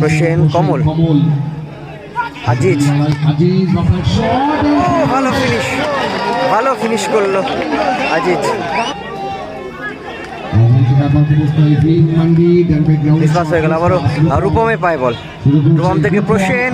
প্রসেন, কমল। আজিজ ভালো ফিনিশ ভালো ফিনিশ করল। আজিজ বিশ্বাস হয়ে গেল আবারও রূপমে পায় বল। রূপম থেকে প্রসেন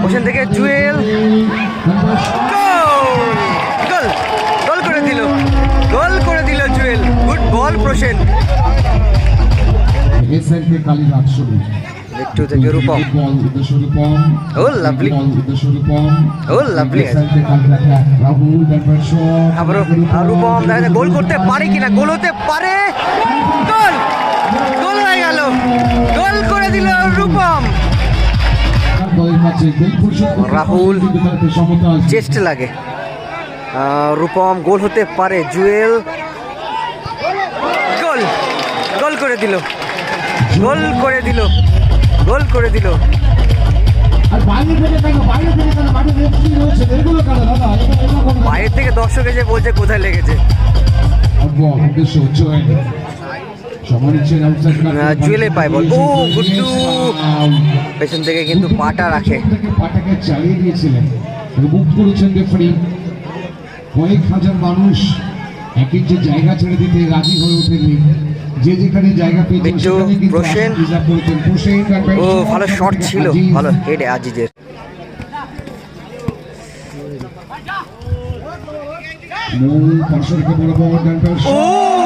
প্রসেন থেকে জুয়েল। গোল গোল করে দিল। গোল করে দিল Jewel. Good ball Prosen. Kalighat থেকে রূপম। কালীঘাট রাহুল ব্যাটম্যান শট আবারও রূপম দেখা গোল করতে পারে কিনা? গোল হতে পারে। গোল হয়ে গেল। গোল করে দিল রূপম। রাহুল। চেস্ট লাগে। রূপম গোল হতে পারে জুয়েল। গোল গোল করে দিল। গোল করে দিল গোল করে দিল। বাইরে থেকে দর্শক এসে বলছে কোথায় লেগেছে। জুয়েলে পায় বল। ও, গুড্ডু। পেছন থেকে কিন্তু পাটা রাখে। পাটাকে চালিয়ে দিয়েছিলেন। বুক করেছেন রেফারি। কয়েক হাজার মানুষ এক ইঞ্চি জায়গা ছেড়ে দিতে রাজি হয়ে ওঠেননি। যে যেখানে জায়গা প্রসেন। তার ও ভালো শট ছিল। ভালো হেড আজিজের। মূল ডান পাশ।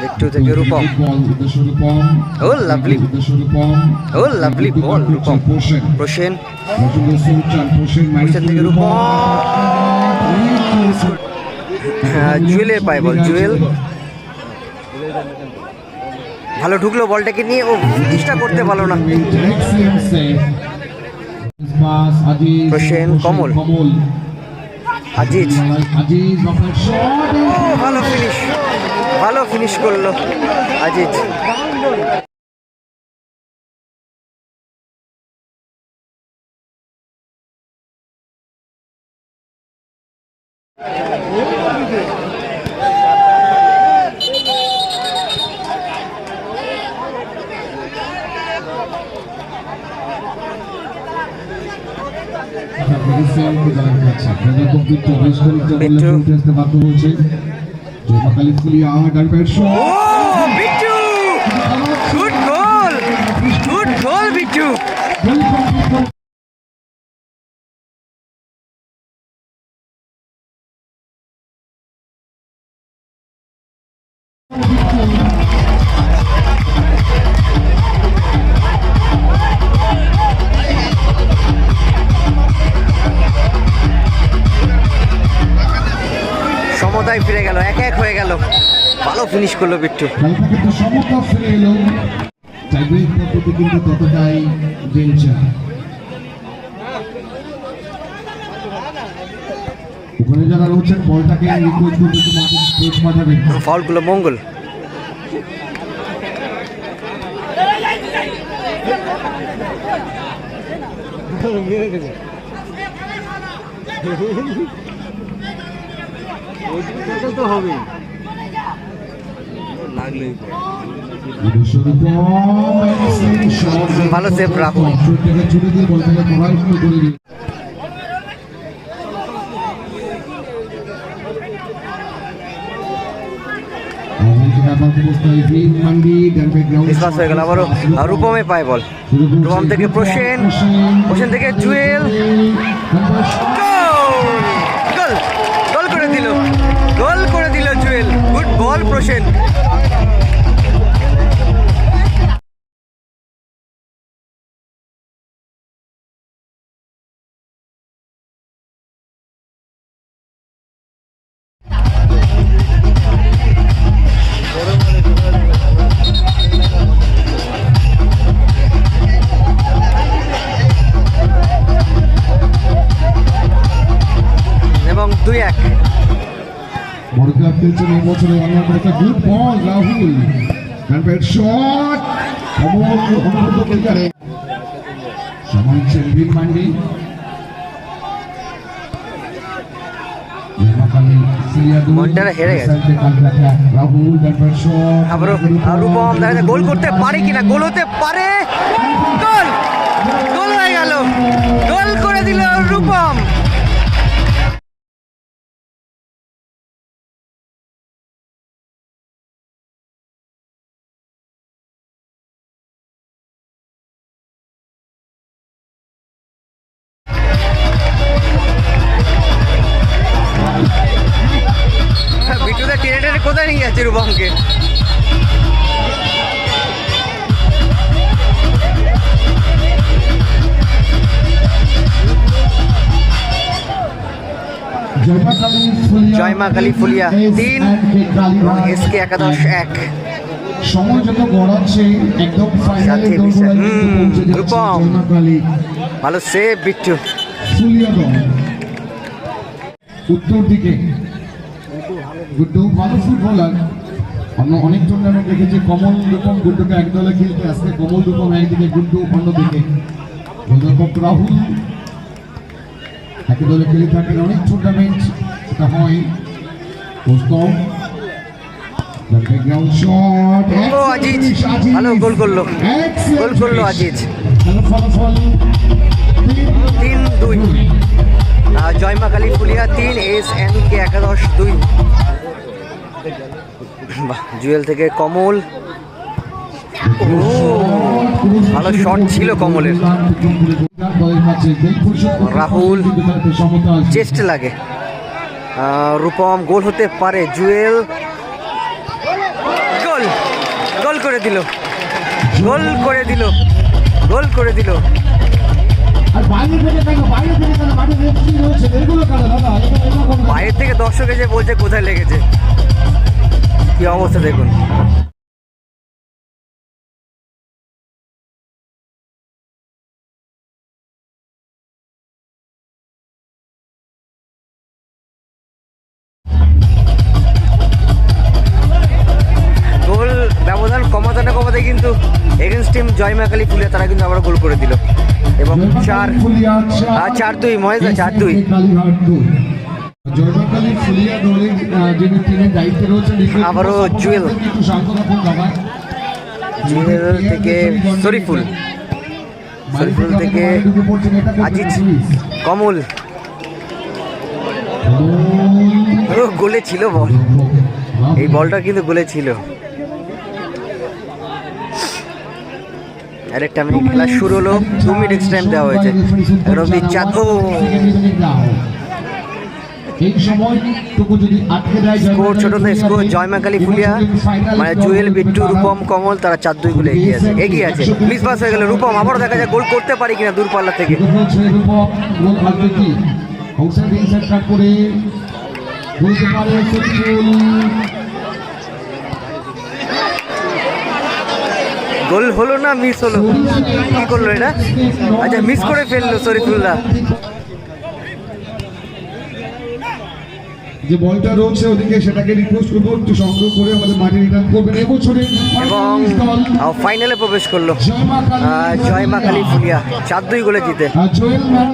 বিট্টু থেকে রূপম। ও লাভলি। ও লাভলি বল রূপম। প্রসেন। থেকে রূপম। হ্যাঁ, জুয়েলের পায় বল জুয়েল। ভালো ঢুকলো বলটাকে নিয়ে। ও চেষ্টা করতে পারল না। প্রসেন কমল। আজিজ। ভালো ফিনিশ ভালো ফিনিশ করল Aziz Bittu. Oh, Bichu! Good goal! Good goal, Bichu! ফিরে গেল এক এক হয়ে গেল। ভালো ফিনিশ করল বিট্টু। ফাউলগুলো মঙ্গল। ভালো সেভ বিশ্বাস হয়ে গেল আবারও রূপমে পায় বল। রূপম থেকে প্রসেন প্রসেন থেকে জুয়েল। জুয়েল গুড এই বছরে অন্য একটা গুড বল রাহুল। রানপেট শট অমল অনুভূত ক্রিকারে সময় মান্ডি রূপম দেখা যায়। গোল করতে পারে কিনা? গোল হতে পারে। গোল! গোল হয়ে গেল। গোল করে দিল রূপম যাচ্ছে রূপমকে জয় মা কালী ফুলিয়া তিন এবং এসকে একাদশ এক। ভালো বিট্টু। ফুলিয়া উত্তর দিকে। গুড্ডু ভালো ফুটবলার। আমরা অনেক টুর্নামেন্ট দেখেছি কমল রূপম গুড্ডুকে এক দলে খেলতে আজকে কমল রূপম একদিকে গুড্ডু অন্যদিকে। গোলরক্ষক রাহুল একই দলে খেলে থাকেন। অনেক টুর্নামেন্ট এটা হয়। প্রস্তাব ব্যাকগ্রাউন্ড শট ও, আজিজ। ভালো গোল করল। গোল করল আজিজ। ভালো ফলাফল। তিন দুই। আর জয় মা কালী ফুলিয়া তিন এস এন কে একাদশ দুই। জুয়েল থেকে কমল। ভালো শট ছিল কমলের। রাহুল। চেস্ট লাগে। রূপম গোল হতে পারে, জুয়েল। গোল গোল করে দিল। গোল করে দিল, গোল করে দিল। বাইরে থেকে দর্শক এসে বলছে কোথায় লেগেছে। কি অবস্থা দেখুন। গোল ব্যবধান কমাতে না কমাতে কিন্তু এগেন্স টিম জয় মাকালি ফুলিয়া তারা কিন্তু আবার গোল করে দিল। এবং চার চার দুই, মহেশ চার দুই। আবারও জুয়েল। জুয়েল থেকে শরীফুল। শরীফুল থেকে আজিজ। কমল। গোলে ছিল বল। এই বলটা কিন্তু গোলে ছিল। আরেকটা মিনিট খেলা শুরু হলো। দু মিনিট টাইম দেওয়া হয়েছে। এখন অব্দি ও এই সময়টুকু যদি আটকে দেয় স্কোর ছোট না স্কোর জয় মা কালী ফুলিয়া মানে জুয়েল বিট্টু রূপম কমল তারা চার দুই গোলে এগিয়ে আছে। এগিয়ে আছে। মিস পাস হয়ে গেল রূপম আবারও দেখা যায় গোল করতে পারি কিনা দূরপাল্লা থেকে। করে বলতে পারে গোল হলো না মিস হলো? কি করল এটা? আচ্ছা মিস করে ফেলল শরীফুল্লাহ। যে বলটা রয়েছে ওদিকে সেটাকে রিকোয়েস্ট করব একটু সংগ্রহ করে আমাদের মাঠে রিটার্ন করবেন। এবছরে এবং ফাইনালে প্রবেশ করল। জয় মা কালী ফুলিয়া। চার দুই গোলে জিতে।